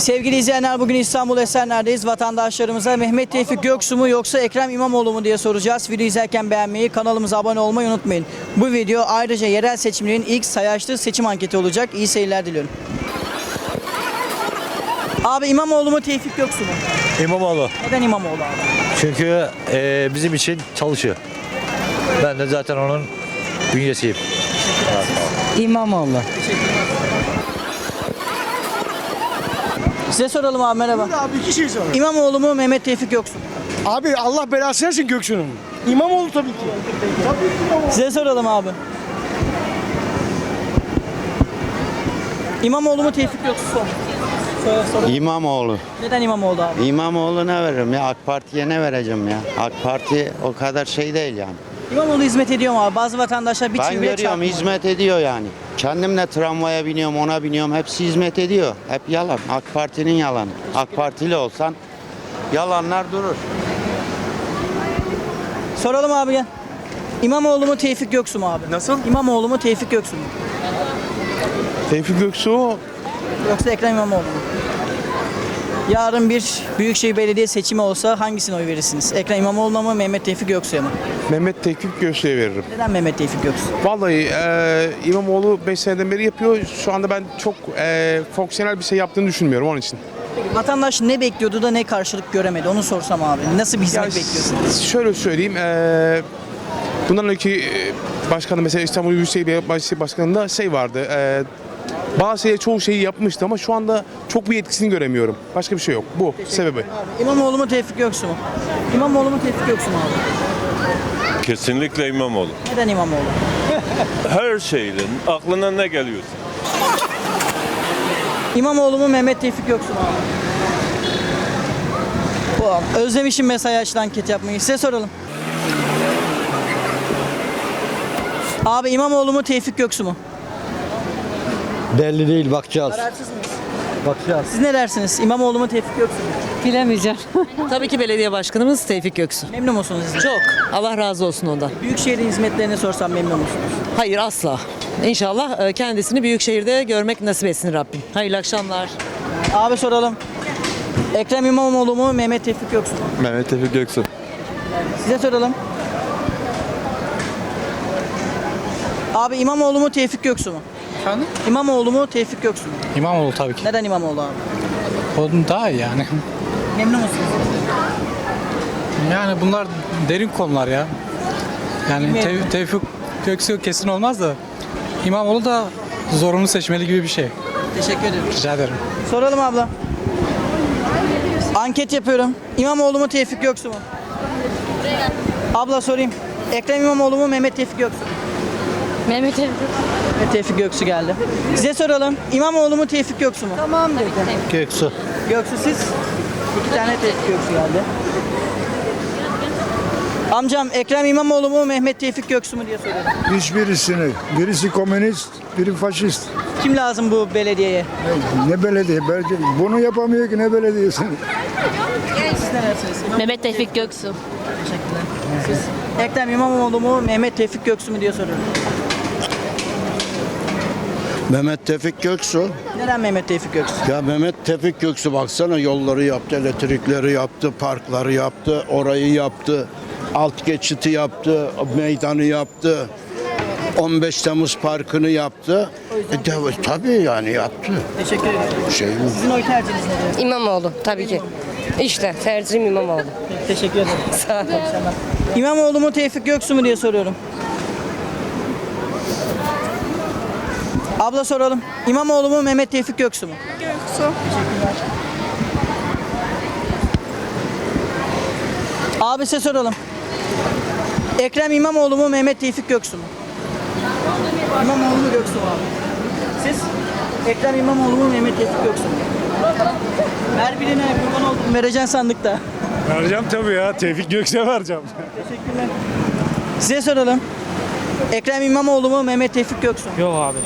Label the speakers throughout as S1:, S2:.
S1: Sevgili izleyenler bugün İstanbul Esenler'deyiz. Vatandaşlarımıza Mehmet Tevfik Göksu mu yoksa Ekrem İmamoğlu mu diye soracağız. Video izlerken beğenmeyi, kanalımıza abone olmayı unutmayın. Bu video ayrıca yerel seçimlerin ilk sayaçlı seçim anketi olacak. İyi seyirler diliyorum. Abi İmamoğlu mu Tevfik Göksu mu?
S2: İmamoğlu.
S1: Neden İmamoğlu abi?
S2: Çünkü e, bizim için çalışıyor. Ben de zaten onun bünyesiyim.
S3: İmamoğlu.
S1: Size soralım abi merhaba.
S4: Abi iki şey sonra.
S1: İmamoğlu mu Mehmet Tevfik Göksu mu?
S4: Abi Allah belasını versin Göksu'nun. İmamoğlu tabii ki. Tabii ki İmamoğlu.
S1: Size soralım abi. İmamoğlu mu Tevfik Göksu mu? Sor- soralım.
S5: İmamoğlu.
S1: Neden İmamoğlu abi?
S5: İmamoğlu'na veririm ya. AK Parti'ye ne vereceğim ya? AK Parti o kadar şey değil yani.
S1: İmamoğlu hizmet ediyor mu abi? Bazı vatandaşlar bir
S5: ben
S1: çiviye
S5: görüyorum
S1: çarpmıyor.
S5: hizmet ediyor yani. Kendim de tramvaya biniyorum, ona biniyorum. Hepsi hizmet ediyor. Hep yalan. AK Parti'nin yalanı. AK Partili olsan yalanlar durur.
S1: Soralım abi gel. İmamoğlu mu Tevfik Göksu mu abi?
S6: Nasıl?
S1: İmamoğlu mu Tevfik Göksu mu?
S6: Tevfik Göksu
S1: Yoksa Ekrem İmamoğlu mu? Yarın bir Büyükşehir Belediye seçimi olsa hangisine oy verirsiniz? Ekrem İmamoğlu'na mı Mehmet Tevfik Göksu'ya mı?
S6: Mehmet Tevfik Göksu'ya veririm.
S1: Neden Mehmet Tevfik Göksu?
S6: Vallahi e, İmamoğlu 5 seneden beri yapıyor. Şu anda ben çok e, fonksiyonel bir şey yaptığını düşünmüyorum onun için.
S1: Peki vatandaş ne bekliyordu da ne karşılık göremedi? Onu sorsam abi. Nasıl bir hizmet
S6: Yani
S1: bekliyorsun?
S6: Şöyle söyleyeyim. E, bundan önceki e, başkanı mesela İstanbul Büyükşehir Belediyesi Başkanı'nda şey vardı. E, bazı şeye çoğu şeyi yapmıştı ama şu anda çok bir etkisini göremiyorum. Başka bir şey yok. Bu sebebi.
S1: İmamoğlu mu Tevfik Göksu mu? İmamoğlu mu Tevfik Göksu mu abi?
S7: Kesinlikle İmamoğlu.
S1: Neden İmamoğlu?
S7: Her şeyden aklına ne geliyorsa.
S1: İmamoğlu mu Mehmet Tevfik Göksu mu abi? Bu abi. Özlemişim mesai açıdan anket yapmayı. Size soralım. Abi İmamoğlu mu Tevfik Göksu mu?
S2: Belli değil bakacağız.
S1: Kararsız mıyız?
S2: Bakacağız.
S1: Siz ne dersiniz? İmamoğlu mu Tevfik Göksu mu?
S3: Bilemeyeceğim.
S8: Tabii ki belediye başkanımız Tevfik Göksu.
S1: Memnun musunuz? siz?
S8: Çok. Allah razı olsun ondan.
S1: Büyükşehir'in hizmetlerini sorsam memnun musunuz?
S8: Hayır asla. İnşallah e, kendisini büyük şehirde görmek nasip etsin Rabbim. Hayırlı akşamlar.
S1: Abi soralım. Ekrem İmamoğlu mu Mehmet Tevfik Göksu mu?
S7: Mehmet Tevfik Göksu.
S1: Size soralım. Abi İmamoğlu mu Tevfik Göksu mu?
S3: Efendim?
S1: İmamoğlu mu Tevfik Göksu mu?
S3: İmamoğlu tabii ki.
S1: Neden İmamoğlu abi?
S3: Onun daha iyi yani.
S1: Memnun musunuz?
S3: Yani bunlar derin konular ya. Yani
S1: Bilmiyorum.
S3: tev- Tevfik Göksu kesin olmaz da İmamoğlu da zorunlu seçmeli gibi bir şey.
S1: Teşekkür ederim.
S3: Rica ederim.
S1: Soralım abla. Anket yapıyorum. İmamoğlu mu Tevfik Göksu mu? Abla sorayım. Ekrem İmamoğlu mu Mehmet Tevfik Göksu mu?
S9: Mehmet Emin.
S1: Mehmet Tevfik Göksu geldi. Size soralım. İmamoğlu mu Tevfik Göksu mu?
S9: Tamam dedi.
S2: Göksu.
S1: Göksu siz? İki tane Tevfik Göksu geldi. Amcam Ekrem İmamoğlu mu Mehmet Tevfik Göksu mu diye soruyorum.
S10: Hiçbirisini. Birisi komünist, biri faşist.
S1: Kim lazım bu belediyeye?
S10: Ne, ne belediye? Belki bunu yapamıyor ki ne belediyesi.
S1: Siz ne dersiniz?
S9: Mehmet Tevfik Göksu.
S1: Teşekkürler. Siz Ekrem İmamoğlu mu Mehmet Tevfik Göksu mu diye soruyorum.
S11: Mehmet Tevfik Göksu.
S1: Neden Mehmet Tevfik Göksu?
S11: Ya Mehmet Tevfik Göksu baksana yolları yaptı, elektrikleri yaptı, parkları yaptı, orayı yaptı, alt geçiti yaptı, meydanı yaptı. 15 Temmuz Parkı'nı yaptı. E, de, tabii yani yaptı.
S1: Teşekkür ederim.
S11: Şey mi?
S1: Sizin oy tercihiniz nedir?
S9: İmamoğlu tabii ki. İşte tercihim İmamoğlu.
S1: Teşekkür ederim.
S9: Sağ olun.
S1: İmamoğlu mu Tevfik Göksu mu diye soruyorum. Abla soralım. İmamoğlu mu Mehmet Tevfik Göksu mu? Göksu. Teşekkürler. Abi size soralım. Ekrem İmamoğlu mu Mehmet Tevfik Göksu mu? İmamoğlu mu Göksu mu abi? Siz? Ekrem İmamoğlu mu Mehmet Tevfik Göksu mu? Ver birine kurban oldum. Vereceksin sandıkta.
S6: Vereceğim tabii ya. Tevfik Göksu'ya vereceğim.
S1: Teşekkürler. Size soralım. Ekrem İmamoğlu mu Mehmet Tevfik Göksu mu?
S3: Yok abi.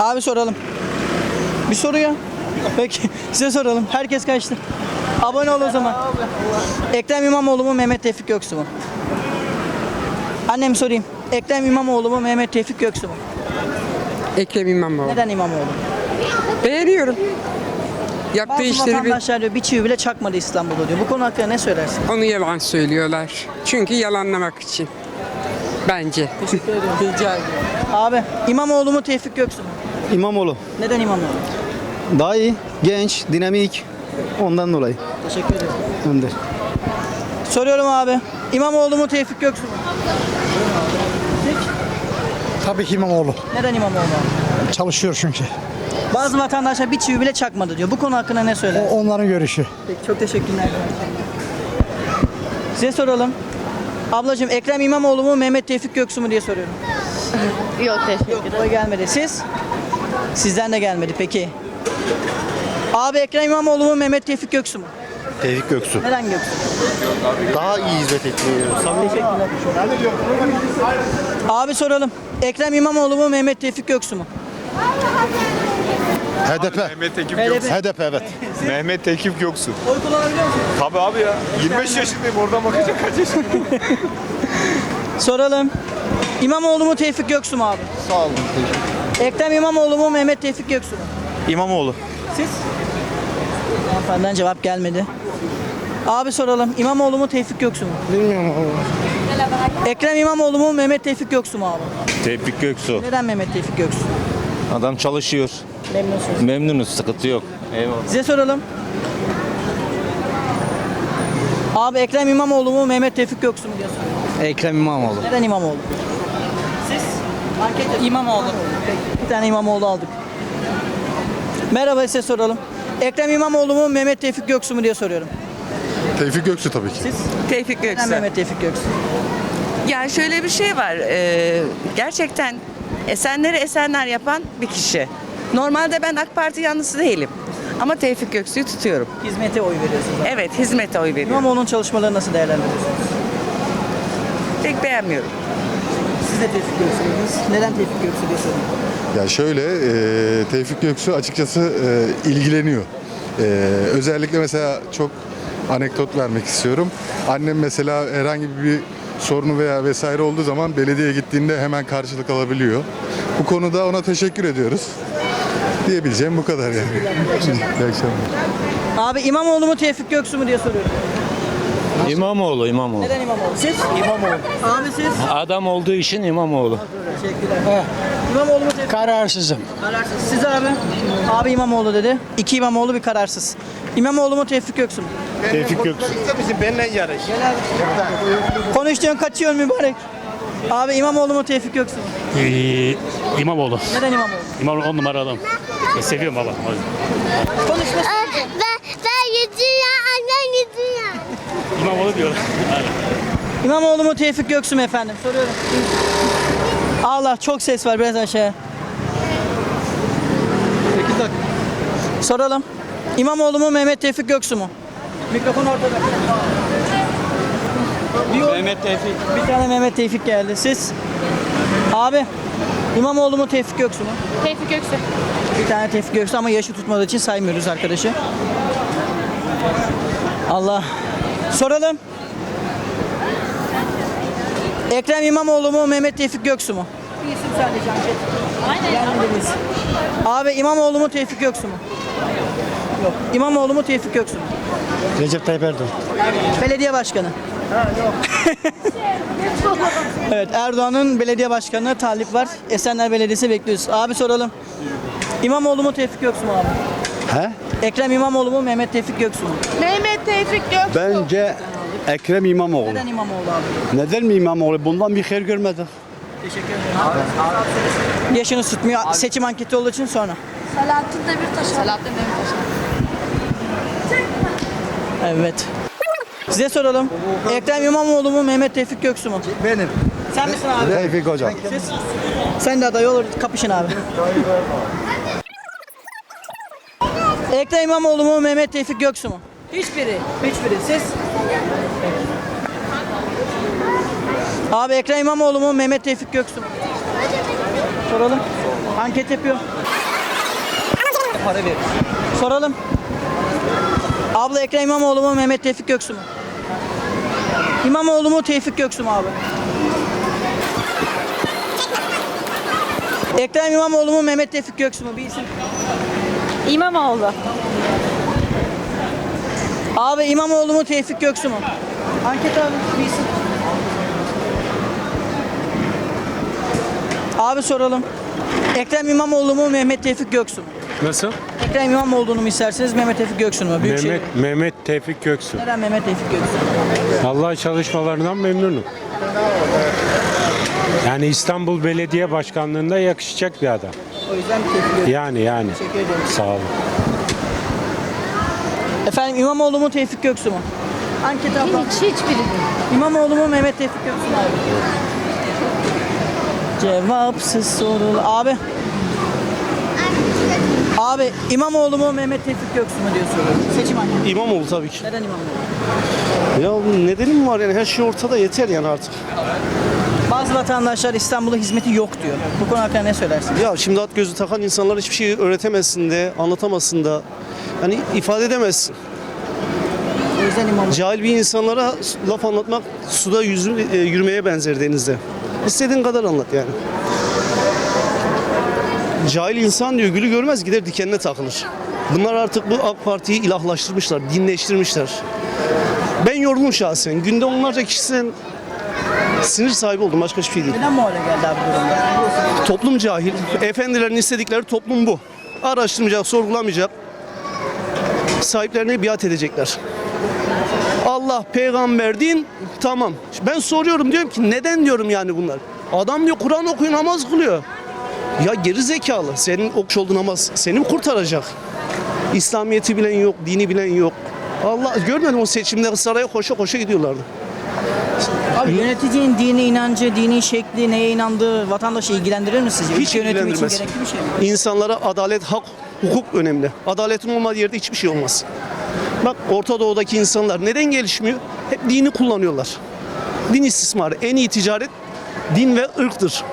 S1: Abi soralım. Bir soru ya. Peki size soralım. Herkes kaçtı. Abone ol o zaman. Ekrem İmamoğlu mu Mehmet Tevfik Göksu mu? Annem sorayım. Ekrem İmamoğlu mu Mehmet Tevfik Göksu mu?
S12: Ekrem İmamoğlu.
S1: Neden İmamoğlu?
S12: Beğeniyorum. Yaptığı
S1: Bazı
S12: işleri bir,
S1: vatandaşlar diyor bir çivi bile çakmadı İstanbul'da diyor. Bu konu hakkında ne söylersin?
S12: onu yalan söylüyorlar. Çünkü yalanlamak için. Bence.
S1: Teşekkür ederim. Abi İmamoğlu mu Tevfik Göksu mu?
S13: İmamoğlu.
S1: Neden İmamoğlu?
S13: Daha iyi, genç, dinamik. Ondan dolayı.
S1: Teşekkür ederim.
S13: Önder.
S1: Soruyorum abi. İmamoğlu mu Tevfik Göksu mu?
S13: Tabii ki İmamoğlu.
S1: Neden İmamoğlu abi?
S13: Çalışıyor çünkü.
S1: Bazı vatandaşlar bir çivi bile çakmadı diyor. Bu konu hakkında ne söyler?
S13: Onların görüşü.
S1: Peki çok teşekkürler. Size soralım. Ablacığım Ekrem İmamoğlu mu Mehmet Tevfik Göksu mu diye soruyorum.
S9: Yok teşekkür
S1: Yok oy gelmedi. Siz? Sizden de gelmedi peki. Abi Ekrem İmamoğlu mu Mehmet Tevfik Göksu mu?
S13: Tevfik Göksu.
S1: Neden Göksu?
S13: Daha iyi hizmet etmiyor.
S1: Teşekkürler. Abi soralım. Ekrem İmamoğlu mu Mehmet Tevfik Göksu mu?
S13: HDP.
S7: Mehmet Ekip
S1: HDP.
S13: HDP evet.
S7: Mehmet Ekip Göksu.
S1: Oy kullanabiliyor musun?
S7: Tabii abi ya. 25 yaşındayım oradan bakacak kaç yaşındayım.
S1: Soralım. İmamoğlu mu Tevfik Göksu mu abi?
S13: Sağ olun.
S1: Ekrem İmamoğlu mu Mehmet Tevfik Göksu mu?
S13: İmamoğlu.
S1: Siz? Hanımefendiden cevap gelmedi. Abi soralım. İmamoğlu mu Tevfik Göksu mu?
S13: Bilmiyorum
S1: Ekrem İmamoğlu mu Mehmet Tevfik Göksu mu abi?
S14: Tevfik Göksu.
S1: Neden Mehmet Tevfik Göksu?
S14: Adam çalışıyor.
S1: Memnunsunuz.
S14: Memnunuz, sıkıntı yok. Eyvallah.
S1: Size soralım. Abi Ekrem İmamoğlu mu Mehmet Tevfik Göksu mu diye soruyorum.
S13: Ekrem İmamoğlu.
S1: Neden İmamoğlu? Anket İmamoğlu. Peki, bir tane İmamoğlu aldık. Merhaba size soralım. Ekrem İmamoğlu mu Mehmet Tevfik Göksu mu diye soruyorum.
S15: Tevfik Göksu tabii ki.
S1: Siz?
S16: Tevfik
S1: Neden
S16: Göksu.
S1: Mehmet Tevfik Göksu?
S16: Yani şöyle bir şey var. e, gerçekten Esenleri Esenler yapan bir kişi. Normalde ben AK Parti yanlısı değilim. Ama Tevfik Göksu'yu tutuyorum.
S1: Hizmete oy veriyorsunuz.
S16: Evet, hizmete oy veriyorum.
S1: İmamoğlu'nun çalışmalarını nasıl değerlendiriyorsunuz?
S16: Pek beğenmiyorum.
S1: De Tevfik Göksu'ydunuz. Neden diye soruyorum.
S15: Ya şöyle e, Tevfik Göksu açıkçası e, ilgileniyor. E, özellikle mesela çok anekdot vermek istiyorum. Annem mesela herhangi bir sorunu veya vesaire olduğu zaman belediyeye gittiğinde hemen karşılık alabiliyor. Bu konuda ona teşekkür ediyoruz. Diyebileceğim bu kadar yani. İyi akşamlar.
S1: Abi İmamoğlu mu Tevfik Göksu mu diye soruyorum.
S14: İmamoğlu, İmamoğlu.
S1: Neden İmamoğlu? Siz? İmamoğlu. Abi siz?
S14: Adam olduğu için İmamoğlu.
S1: Teşekkürler. İmamoğlu mu?
S13: Kararsızım.
S1: Kararsız. Siz abi? Abi İmamoğlu dedi. İki İmamoğlu bir kararsız. İmamoğlu mu Tevfik Göksu mu?
S13: Tevfik Göksu.
S17: Benimle yarış.
S1: Konuştuğun kaçıyor mübarek. Abi İmamoğlu mu Tevfik Göksu mu?
S13: İmamoğlu.
S1: Neden İmamoğlu?
S13: İmamoğlu on numara adam. seviyorum baba.
S1: Konuşma.
S9: Ben, ben
S13: İmamoğlu diyor.
S1: İmamoğlu mu Tevfik Göksu mu efendim? Soruyorum. Allah çok ses var biraz aşağıya. 8 dakika. Soralım. İmamoğlu mu Mehmet Tevfik Göksu mu? Mikrofon ortada. Mehmet Tevfik. Bir tane Mehmet Tevfik geldi. Siz? Abi. İmamoğlu mu Tevfik Göksu mu?
S9: Tevfik Göksu.
S1: Bir tane Tevfik Göksu ama yaşı tutmadığı için saymıyoruz arkadaşı. Allah. Soralım. Ekrem İmamoğlu mu Mehmet Tevfik Göksu mu? Bir isim söyleyeceğim. Aynen. Abi İmamoğlu mu Tevfik Göksu mu? Yok. İmamoğlu mu Tevfik Göksu mu?
S13: Recep Tayyip Erdoğan.
S1: Belediye başkanı. evet Erdoğan'ın belediye başkanına talip var. Esenler Belediyesi bekliyoruz. Abi soralım. İmamoğlu mu Tevfik Göksu mu abi?
S13: He?
S1: Ekrem İmamoğlu mu Mehmet Tevfik Göksu mu?
S9: Mehmet Tevfik Göksu.
S18: Bence Ekrem İmamoğlu.
S1: Neden İmamoğlu abi?
S18: Neden mi İmamoğlu? Bundan bir hayır görmedik.
S1: Teşekkür ederim. Yaşınız tutmuyor. Seçim anketi olduğu için sonra.
S9: Selahattin Demirtaş. Selahattin Demirtaş.
S1: Evet. Size soralım. Ekrem İmamoğlu mu Mehmet Tevfik Göksu mu?
S13: Benim.
S1: Sen misin abi?
S13: Tevfik hocam.
S1: Siz? Sen de aday olur. Kapışın abi. Ekrem İmamoğlu mu Mehmet Tevfik Göksu mu? Hiçbiri. Hiçbiri. Siz? Abi Ekrem İmamoğlu mu Mehmet Tevfik Göksu mu? Soralım. Anket yapıyor. Para verir. Soralım. Abla Ekrem İmamoğlu mu Mehmet Tevfik Göksu mu? İmamoğlu mu Tevfik Göksu mu abi? Ekrem İmamoğlu mu Mehmet Tevfik Göksu mu? Bir isim.
S16: İmamoğlu.
S1: Abi İmamoğlu mu Tevfik Göksu mu? Anket abi bir isim. Abi soralım. Ekrem İmamoğlu mu Mehmet Tevfik Göksu mu?
S4: Nasıl?
S1: Ekrem İmamoğlu'nu mu isterseniz Mehmet Tevfik Göksu mu? Büyükşehir.
S4: Mehmet Tevfik Göksu.
S1: Neden Mehmet Tevfik Göksu?
S4: Allah çalışmalarından memnunum. Yani İstanbul Belediye Başkanlığında yakışacak bir adam.
S1: O yüzden Tevfik Göksu.
S4: Yani yani.
S1: Teşekkür ederim.
S4: Sağ olun.
S1: Efendim İmamoğlu mu Tevfik Göksu mu? Anket abla.
S9: Hiç hiçbiri.
S1: İmamoğlu mu Mehmet Tevfik Göksu mu? Cevapsız sorul. Abi. Abi İmamoğlu mu Mehmet Tevfik Göksu mu diyor soruyorum. Seçim hangi?
S4: İmamoğlu tabii ki.
S1: Neden İmamoğlu?
S4: Ya nedenim var yani her şey ortada yeter yani artık.
S1: Bazı vatandaşlar İstanbul'da hizmeti yok diyor. Bu konu hakkında ne söylersin?
S4: Ya şimdi at gözü takan insanlar hiçbir şey öğretemezsin de, anlatamazsın da. Hani ifade edemezsin.
S1: O yüzden İmamoğlu.
S4: Cahil bir insanlara laf anlatmak suda yüzü, e, yürümeye benzer denizde. İstediğin kadar anlat yani. Cahil insan diyor gülü görmez gider dikenine takılır. Bunlar artık bu AK Parti'yi ilahlaştırmışlar, dinleştirmişler. Ben yoruldum şahsen. Günde onlarca kişiden sinir sahibi oldum. Başka hiçbir şey değil.
S1: Neden bu hale geldi abi durumda?
S4: Toplum cahil. Efendilerin istedikleri toplum bu. Araştırmayacak, sorgulamayacak. Sahiplerine biat edecekler. Allah, peygamber, din tamam. Ben soruyorum diyorum ki neden diyorum yani bunlar. Adam diyor Kur'an okuyor, namaz kılıyor. Ya geri zekalı. Senin okumuş olduğu namaz seni mi kurtaracak? İslamiyeti bilen yok, dini bilen yok. Allah görmedim o seçimde saraya koşa koşa gidiyorlardı.
S1: Abi yöneticinin dini inancı, dini şekli, neye inandığı vatandaşı ilgilendirir mi sizce?
S4: Hiç
S1: Ülke yönetimi için
S4: ilgilendirmez.
S1: gerekli bir şey mi?
S4: İnsanlara adalet, hak, hukuk önemli. Adaletin olmadığı yerde hiçbir şey olmaz. Bak Orta Doğu'daki insanlar neden gelişmiyor? Hep dini kullanıyorlar. Din istismarı. En iyi ticaret din ve ırktır.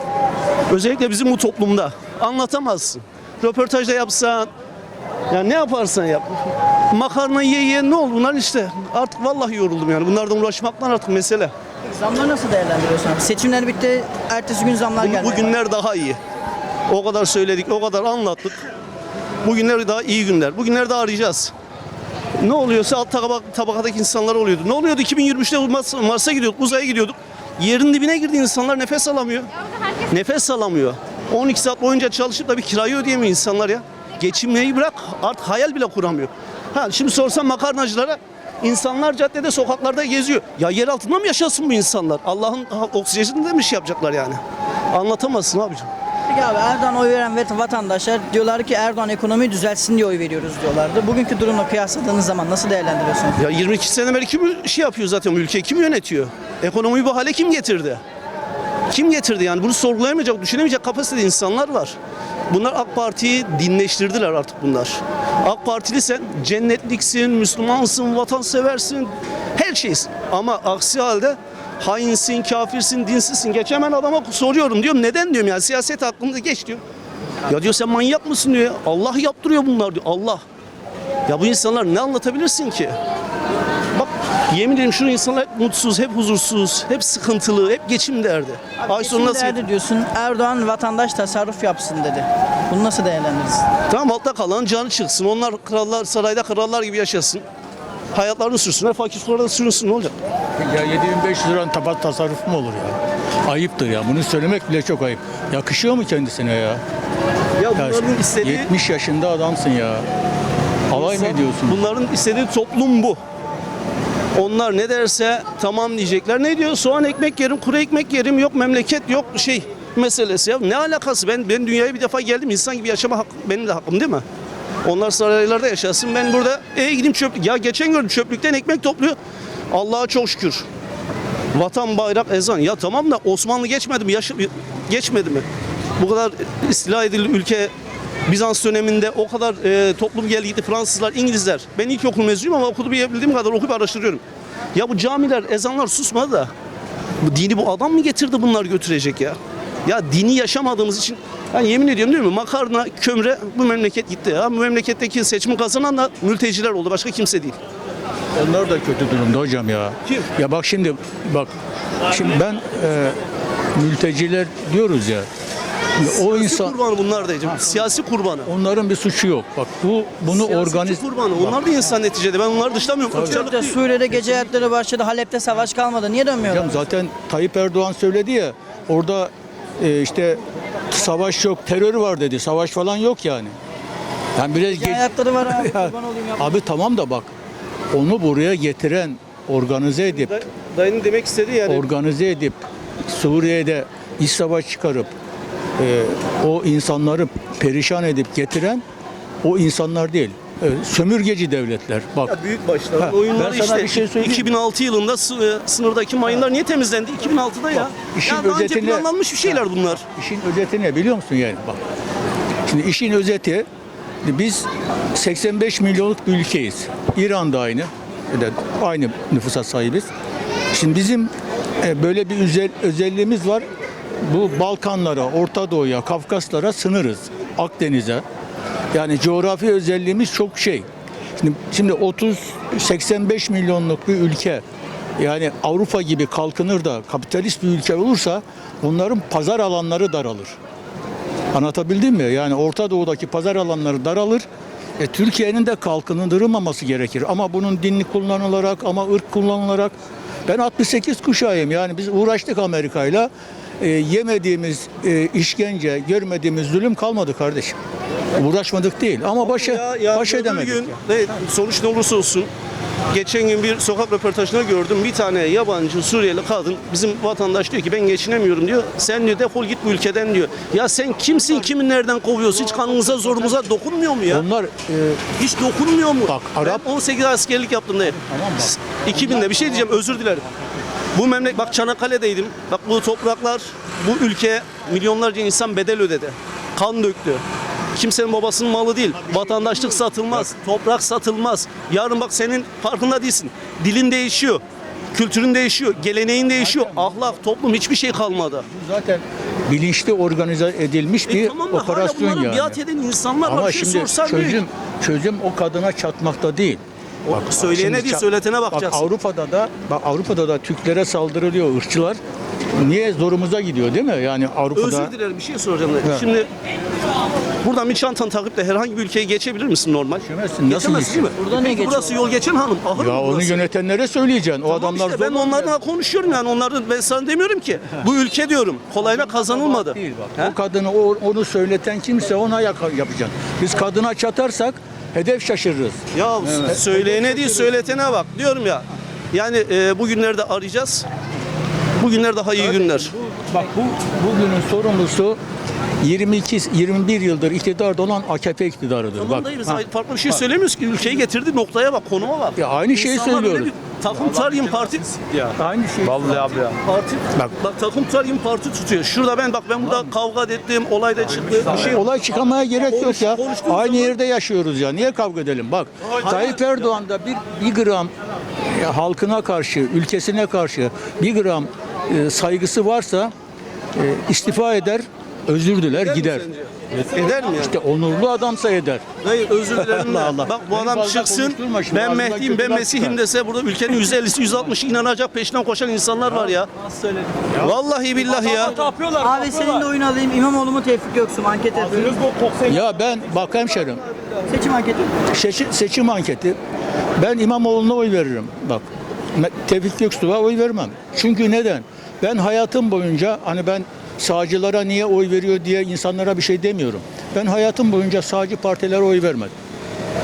S4: Özellikle bizim bu toplumda. Anlatamazsın. Röportajda yapsan, ya ne yaparsan yap. Makarna ye ye ne olur bunlar işte. Artık vallahi yoruldum yani. Bunlardan uğraşmaktan artık mesele.
S1: Zamları nasıl değerlendiriyorsun abi? Seçimler bitti, ertesi gün zamlar
S4: Bu,
S1: geldi.
S4: bu günler daha iyi. O kadar söyledik, o kadar anlattık. Bugünler daha iyi günler. Bugünleri daha arayacağız. Ne oluyorsa alt tabak, tabakadaki insanlar oluyordu. Ne oluyordu? 2023'te Mars, Mars'a gidiyorduk, uzaya gidiyorduk. Yerin dibine girdi insanlar nefes alamıyor. Nefes alamıyor. 12 saat boyunca çalışıp da bir kirayı ödeyemiyor insanlar ya. Geçinmeyi bırak artık hayal bile kuramıyor. Ha, şimdi sorsam makarnacılara insanlar caddede sokaklarda geziyor. Ya yer altında mı yaşasın bu insanlar? Allah'ın ha, oksijenini de mi şey yapacaklar yani? Anlatamazsın abicim.
S1: Peki abi Erdoğan oy veren vet- vatandaşlar diyorlar ki Erdoğan ekonomiyi düzeltsin diye oy veriyoruz diyorlardı. Bugünkü durumla kıyasladığınız zaman nasıl değerlendiriyorsunuz?
S4: Ya 22 sene beri kim şey yapıyor zaten bu ülkeyi kim yönetiyor? Ekonomiyi bu hale kim getirdi? Kim getirdi yani bunu sorgulayamayacak, düşünemeyecek kapasitede insanlar var. Bunlar AK Parti'yi dinleştirdiler artık bunlar. AK Partili sen cennetliksin, Müslümansın, vatanseversin, her şeysin. Ama aksi halde hainsin, kafirsin, dinsizsin. Geçen ben adama soruyorum diyorum neden diyorum yani siyaset hakkında geç diyor. Ya diyor sen manyak mısın diyor. Allah yaptırıyor bunlar diyor. Allah. Ya bu insanlar ne anlatabilirsin ki? Yemin ederim şu insanlar hep mutsuz, hep huzursuz, hep sıkıntılı, hep geçim derdi. Ay sonu nasıl
S1: Geçim diyorsun Erdoğan vatandaş tasarruf yapsın dedi. Bunu nasıl değerlendirirsin?
S4: Tamam altta kalan canı çıksın. Onlar krallar sarayda krallar gibi yaşasın. Hayatlarını sürsünler, fakir fukarada sürünsün ne olacak?
S2: Ya 7500 liranın tabak tasarrufu mu olur ya? Ayıptır ya. Bunu söylemek bile çok ayıp. Yakışıyor mu kendisine ya?
S4: Ya
S2: Ya
S4: bunların istediği
S2: 70 yaşında adamsın ya. Alay mı ediyorsun?
S4: Bunların istediği toplum bu. Onlar ne derse tamam diyecekler. Ne diyor? Soğan ekmek yerim, kuru ekmek yerim. Yok memleket, yok şey meselesi. Ya ne alakası? Ben ben dünyaya bir defa geldim. İnsan gibi yaşama hak, benim de hakkım değil mi? Onlar saraylarda yaşasın. Ben burada e gideyim çöplük. Ya geçen gördüm çöplükten ekmek topluyor. Allah'a çok şükür. Vatan, bayrak, ezan. Ya tamam da Osmanlı geçmedi mi? Yaşı, geçmedi mi? Bu kadar istila edildi ülke Bizans döneminde o kadar e, toplum geldi gitti Fransızlar, İngilizler. Ben ilkokul mezunuyum ama okudu bildiğim kadar okuyup araştırıyorum. Ya bu camiler, ezanlar susmadı da bu dini bu adam mı getirdi bunlar götürecek ya? Ya dini yaşamadığımız için ben yemin ediyorum değil mi? Makarna, kömre bu memleket gitti ya. Bu memleketteki seçimi kazanan da mülteciler oldu. Başka kimse değil.
S2: Onlar da kötü durumda hocam ya.
S4: Kim?
S2: Ya bak şimdi bak şimdi ben e, mülteciler diyoruz ya. O
S4: Siyasi
S2: insan
S4: kurbanı bunlar diyeceğim. Siyasi kurbanı.
S2: onların bir suçu yok. Bak bu bunu
S4: Siyaseti
S2: organiz
S4: kurbanı. Onlar da insan neticede. Ben onları dışlamıyorum. Irkçılık değil.
S1: Suriye'de gece hayatları başladı. Halep'te savaş kalmadı. Niye dönmüyorlar?
S2: Hocam zaten Tayyip Erdoğan söyledi ya orada e, işte savaş yok, terör var dedi. Savaş falan yok yani. Yani biraz
S1: Gece
S2: geç-
S1: hayatları var abi.
S2: Ya,
S1: Kurban olayım ya.
S2: Abi tamam da bak onu buraya getiren, organize edip
S4: Da- Dayının demek istediği yani.
S2: organize edip Suriye'de iç savaş çıkarıp e, o insanları perişan edip getiren o insanlar değil. E, sömürgeci devletler. Bak
S4: Ya büyük başlar.
S2: Ha,
S4: Oyunları
S2: ben sana
S4: işte
S2: bir şey söyleyeyim.
S4: 2006 yılında e, sınırdaki mayınlar niye temizlendi? 2006'da ya.
S2: işin
S4: ya önce
S2: özetini-
S4: planlanmış bir şeyler bunlar.
S2: İşin özeti ne biliyor musun yani? Bak. Şimdi işin özeti biz 85 milyonluk bir ülkeyiz. İran da aynı. Evet, aynı nüfusa sahibiz. Şimdi bizim e, böyle bir özel, özelliğimiz var. Bu Balkanlara, Orta Doğu'ya, Kafkaslara sınırız. Akdeniz'e. Yani coğrafi özelliğimiz çok şey. Şimdi, şimdi 30 85 milyonluk bir ülke yani Avrupa gibi kalkınır da kapitalist bir ülke olursa onların pazar alanları daralır. Anlatabildim mi? Yani Orta Doğu'daki pazar alanları daralır. E, Türkiye'nin de kalkındırılmaması gerekir. Ama bunun dinli kullanılarak ama ırk kullanılarak ben 68 kuşağıyım. Yani biz uğraştık Amerika'yla. E, yemediğimiz e, işkence, görmediğimiz zulüm kalmadı kardeşim. Uğraşmadık değil ama başa
S4: Ya, ya
S2: baş edemedik.
S4: gün, ne, sonuç ne olursa olsun geçen gün bir sokak röportajında gördüm. Bir tane yabancı Suriyeli kadın bizim vatandaş diyor ki ben geçinemiyorum diyor. Sen diyor defol git bu ülkeden diyor. Ya sen kimsin kimin nereden kovuyorsun? Hiç kanınıza zorumuza dokunmuyor mu ya?
S2: Onlar e,
S4: Hiç dokunmuyor mu?
S2: Bak, Arap-
S4: Ben 18 askerlik yaptım değil.
S2: Tamam bak.
S4: 2000'de bir şey diyeceğim özür dilerim. Bu memleket bak Çanakkale'deydim. Bak bu topraklar bu ülke milyonlarca insan bedel ödedi. Kan döktü. Kimsenin babasının malı değil. Vatandaşlık satılmaz. Toprak satılmaz. Yarın bak senin farkında değilsin. Dilin değişiyor. Kültürün değişiyor. Geleneğin değişiyor. Ahlak, toplum hiçbir şey kalmadı.
S2: zaten bilinçli organize edilmiş bir
S4: E tamam da hala
S2: operasyon
S4: bunları
S2: yani.
S4: biat eden insanlar var.
S2: Ama
S4: Bir şey
S2: şimdi
S4: sorsan
S2: çözüm çözüm o kadına çatmakta değil.
S4: O söyleyene
S2: şimdi
S4: değil, söyletene
S2: Bak
S4: bakacaksın.
S2: Avrupa'da da bak Avrupa'da da Türklere saldırılıyor ırkçılar. Niye zorumuza gidiyor değil mi? Yani Avrupa'da
S4: Özür dilerim bir şey soracağım. da.
S2: Evet.
S4: Şimdi buradan bir çantanı takıp da herhangi bir ülkeye geçebilir misin normal?
S2: Geçemezsin. Nasıl
S4: Geçemezsin değil mi?
S1: Burada niye
S4: Peki burası yol geçen hanım. Ahır
S2: ya
S4: mı
S2: onu
S4: burası?
S2: yönetenlere söyleyeceksin. O
S4: Tamam
S2: adamlar
S4: işte ben onlarla konuşuyorum yani onların ben sana demiyorum ki bu ülke diyorum kolayla kazanılmadı.
S2: değil bak.
S4: He?
S2: O kadını o- onu söyleten kimse ona yapacaksın. Biz kadına çatarsak hedef şaşırırız.
S4: Ya söyleyene değil söyletene bak diyorum ya. Yani e, bugünlerde arayacağız. Bugünler daha iyi günler.
S2: Bak bu bugünün sorumlusu 22 21 yıldır iktidarda olan AKP iktidarıdır.
S4: Tamam
S2: bak.
S4: dayı biz
S2: ha.
S4: farklı bir şey söylemiyoruz ki. Ülkeyi getirdi noktaya bak konuma bak.
S2: Ya aynı şeyi
S4: İnsanlar
S2: söylüyoruz.
S4: Takım tarayın parti
S2: Aynı şey.
S7: Vallahi abi ya.
S4: Parti
S2: Bak.
S4: bak, takım tarayın parti tutuyor. Şurada ben bak ben burada kavga ettim, olay da çıktı. Bir şey
S2: Olay çıkarmaya gerek yok ya.
S4: konuştuğumuz
S2: Aynı
S4: zaman-
S2: yerde yaşıyoruz ya. Niye kavga edelim? Bak Tayyip Erdoğan da bir, bir gram e, halkına karşı, ülkesine karşı bir gram e, saygısı varsa e, istifa eder, özür diler, gider.
S4: Eder mi ya?
S2: İşte onurlu adamsa eder.
S4: Hayır özür dilerim de.
S2: Allah Allah.
S4: Bak bu
S2: Beni
S4: adam
S2: fazla
S4: çıksın.
S2: konuşturma şimdi,
S4: Ben
S2: ağzından
S4: Mehdi'yim,
S2: kötü
S4: ben
S2: laf
S4: Mesih'im
S2: çıkar.
S4: dese burada ülkenin %50'si, %60'ı inanacak peşinden koşan insanlar var ya. Vallahi billahi ya.
S1: Abi senin de oyun alayım. İmamoğlu mu Tevfik Göksu mu? Anket yapıyoruz.
S2: Ya ben bak hemşerim
S1: Seçim anketi.
S2: seçim, seçim anketi ben İmamoğlu'na oy veririm. Bak Me- Tevfik Göksu'ya oy vermem. Çünkü neden? Ben hayatım boyunca hani ben sağcılara niye oy veriyor diye insanlara bir şey demiyorum. Ben hayatım boyunca sağcı partilere oy vermedim.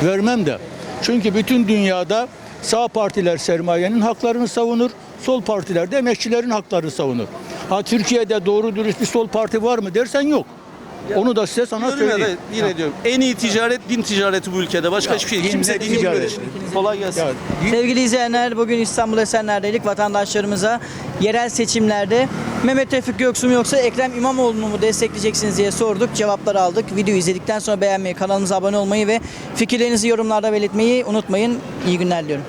S2: Vermem de. Çünkü bütün dünyada sağ partiler sermayenin haklarını savunur, sol partiler de emekçilerin haklarını savunur. Ha Türkiye'de doğru dürüst bir sol parti var mı dersen yok. Onu da size sana
S4: Diyorum ya da
S2: söyleyeyim.
S4: yine diyorum. En iyi ticaret din ticareti bu ülkede. Başka hiçbir şey.
S2: din
S4: Kimse
S2: ne
S4: dini
S2: ticaret?
S4: bilmedi. Kolay gelsin.
S2: Ya, din-
S1: Sevgili izleyenler bugün İstanbul Esenler'deydik. Vatandaşlarımıza yerel seçimlerde Mehmet Tevfik Göksu mu yoksa Ekrem İmamoğlu'nu mu destekleyeceksiniz diye sorduk. Cevapları aldık. Videoyu izledikten sonra beğenmeyi, kanalımıza abone olmayı ve fikirlerinizi yorumlarda belirtmeyi unutmayın. İyi günler diliyorum.